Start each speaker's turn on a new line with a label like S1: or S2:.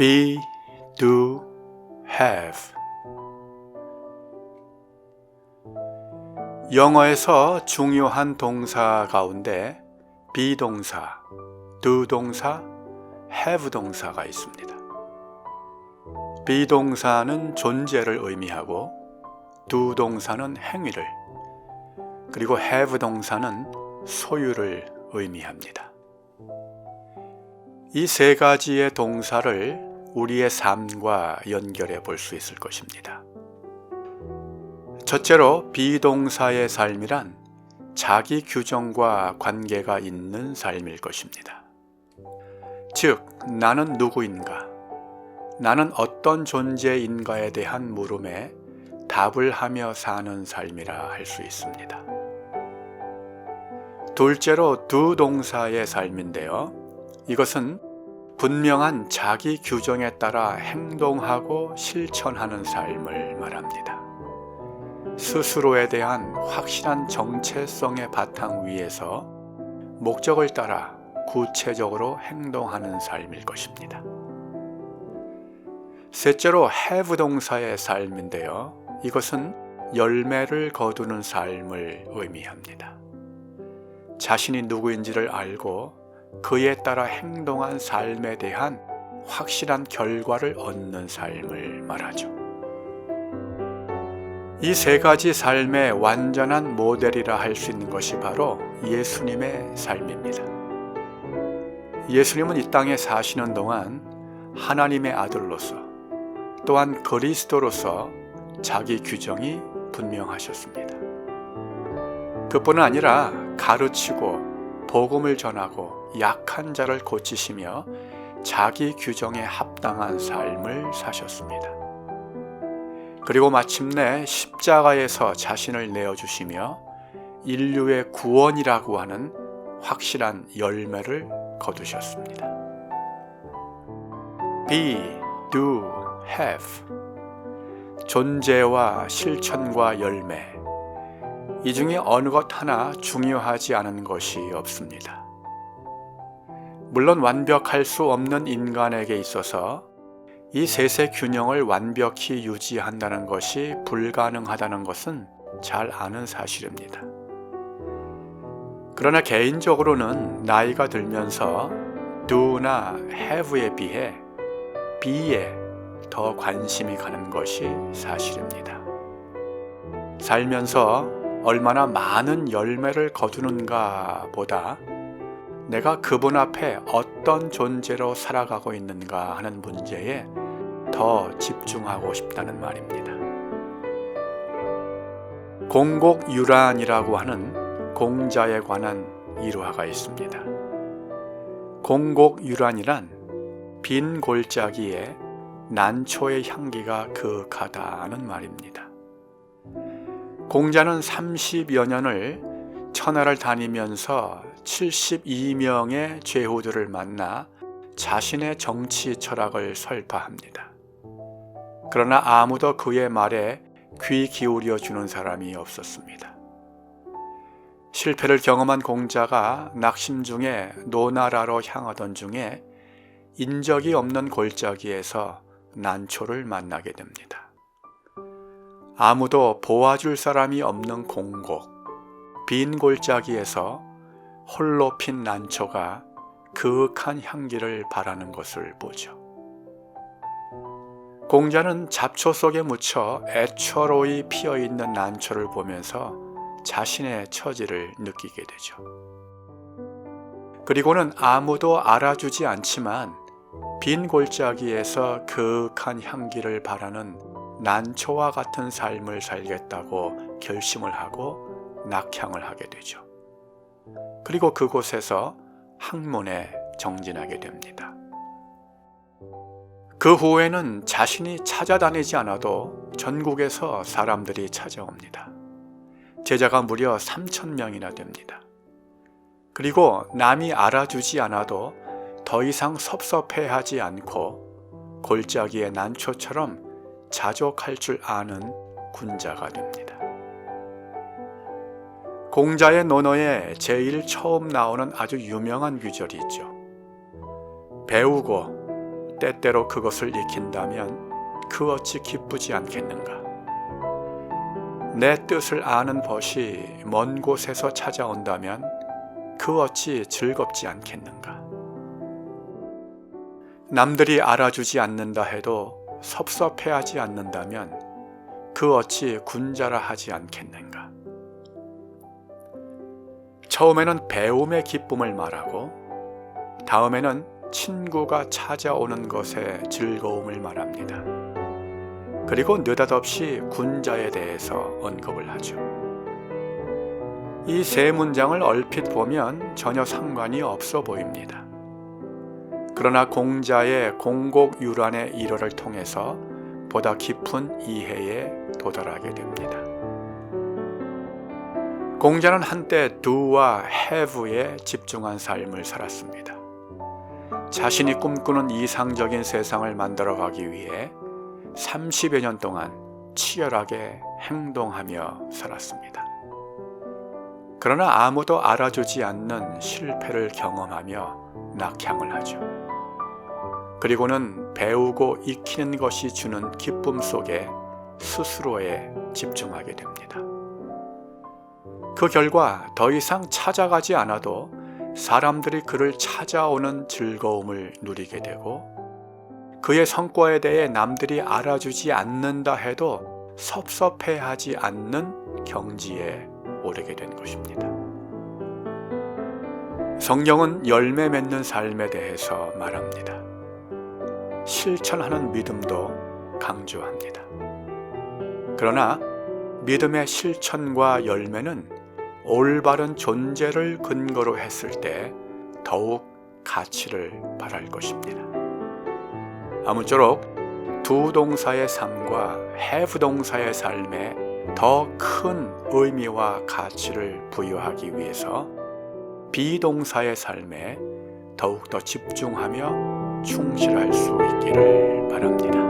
S1: be, do, have. 영어에서 중요한 동사 가운데 비동사, do 동사, have 동사가 있습니다. 비동사는 존재를 의미하고 do 동사는 행위를 그리고 have 동사는 소유를 의미합니다. 이 세 가지의 동사를 우리의 삶과 연결해 볼 수 있을 것입니다. 첫째로 비동사의 삶이란 자기 규정과 관계가 있는 삶일 것입니다. 즉, 나는 누구인가? 나는 어떤 존재인가에 대한 물음에 답을 하며 사는 삶이라 할 수 있습니다. 둘째로 두 동사의 삶인데요. 이것은 분명한 자기 규정에 따라 행동하고 실천하는 삶을 말합니다. 스스로에 대한 확실한 정체성의 바탕 위에서 목적을 따라 구체적으로 행동하는 삶일 것입니다. 셋째로 have 동사의 삶인데요. 이것은 열매를 거두는 삶을 의미합니다. 자신이 누구인지를 알고 그에 따라 행동한 삶에 대한 확실한 결과를 얻는 삶을 말하죠. 이 세 가지 삶의 완전한 모델이라 할 수 있는 것이 바로 예수님의 삶입니다. 예수님은 이 땅에 사시는 동안 하나님의 아들로서 또한 그리스도로서 자기 규정이 분명하셨습니다. 그뿐 아니라 가르치고 복음을 전하고 약한 자를 고치시며 자기 규정에 합당한 삶을 사셨습니다. 그리고 마침내 십자가에서 자신을 내어주시며 인류의 구원이라고 하는 확실한 열매를 거두셨습니다. Be, do, have. 존재와 실천과 열매. 이 중에 어느 것 하나 중요하지 않은 것이 없습니다. 물론 완벽할 수 없는 인간에게 있어서 이 셋의 균형을 완벽히 유지한다는 것이 불가능하다는 것은 잘 아는 사실입니다. 그러나 개인적으로는 나이가 들면서 do나 have에 비해 be에 더 관심이 가는 것이 사실입니다. 살면서 얼마나 많은 열매를 거두는가 보다 내가 그분 앞에 어떤 존재로 살아가고 있는가 하는 문제에 더 집중하고 싶다는 말입니다. 공곡유란이라고 하는 공자에 관한 일화가 있습니다. 공곡유란이란 빈 골짜기에 난초의 향기가 그윽하다는 말입니다. 공자는 30여 년을 천하를 다니면서 72명의 죄후들을 만나 자신의 정치 철학을 설파합니다. 그러나 아무도 그의 말에 귀 기울여 주는 사람이 없었습니다. 실패를 경험한 공자가 낙심 중에 노나라로 향하던 중에 인적이 없는 골짜기에서 난초를 만나게 됩니다. 아무도 보아줄 사람이 없는 공곡, 빈 골짜기에서 홀로 핀 난초가 그윽한 향기를 바라는 것을 보죠. 공자는 잡초 속에 묻혀 애처로이 피어 있는 난초를 보면서 자신의 처지를 느끼게 되죠. 그리고는 아무도 알아주지 않지만 빈 골짜기에서 그윽한 향기를 바라는 난초와 같은 삶을 살겠다고 결심을 하고 낙향을 하게 되죠. 그리고 그곳에서 학문에 정진하게 됩니다. 그 후에는 자신이 찾아다니지 않아도 전국에서 사람들이 찾아옵니다. 제자가 무려 3천 명이나 됩니다. 그리고 남이 알아주지 않아도 더 이상 섭섭해하지 않고 골짜기의 난초처럼 자족할 줄 아는 군자가 됩니다. 공자의 논어에 제일 처음 나오는 아주 유명한 규절이 있죠. 배우고 때때로 그것을 익힌다면 그 어찌 기쁘지 않겠는가? 내 뜻을 아는 벗이 먼 곳에서 찾아온다면 그 어찌 즐겁지 않겠는가? 남들이 알아주지 않는다 해도 섭섭해하지 않는다면 그 어찌 군자라 하지 않겠는가? 처음에는 배움의 기쁨을 말하고 다음에는 친구가 찾아오는 것의 즐거움을 말합니다. 그리고 느닷없이 군자에 대해서 언급을 하죠. 이 세 문장을 얼핏 보면 전혀 상관이 없어 보입니다. 그러나 공자의 공곡 유란의 일화를 통해서 보다 깊은 이해에 도달하게 됩니다. 공자는 한때 do와 have에 집중한 삶을 살았습니다. 자신이 꿈꾸는 이상적인 세상을 만들어 가기 위해 30여 년 동안 치열하게 행동하며 살았습니다. 그러나 아무도 알아주지 않는 실패를 경험하며 낙향을 하죠. 그리고는 배우고 익히는 것이 주는 기쁨 속에 스스로에 집중하게 됩니다. 그 결과 더 이상 찾아가지 않아도 사람들이 그를 찾아오는 즐거움을 누리게 되고 그의 성과에 대해 남들이 알아주지 않는다 해도 섭섭해하지 않는 경지에 오르게 된 것입니다. 성경은 열매 맺는 삶에 대해서 말합니다. 실천하는 믿음도 강조합니다. 그러나 믿음의 실천과 열매는 올바른 존재를 근거로 했을 때 더욱 가치를 발할 것입니다. 아무쪼록 두 동사의 삶과 have 동사의 삶에 더 큰 의미와 가치를 부여하기 위해서 비동사의 삶에 더욱더 집중하며 충실할 수 있기를 바랍니다.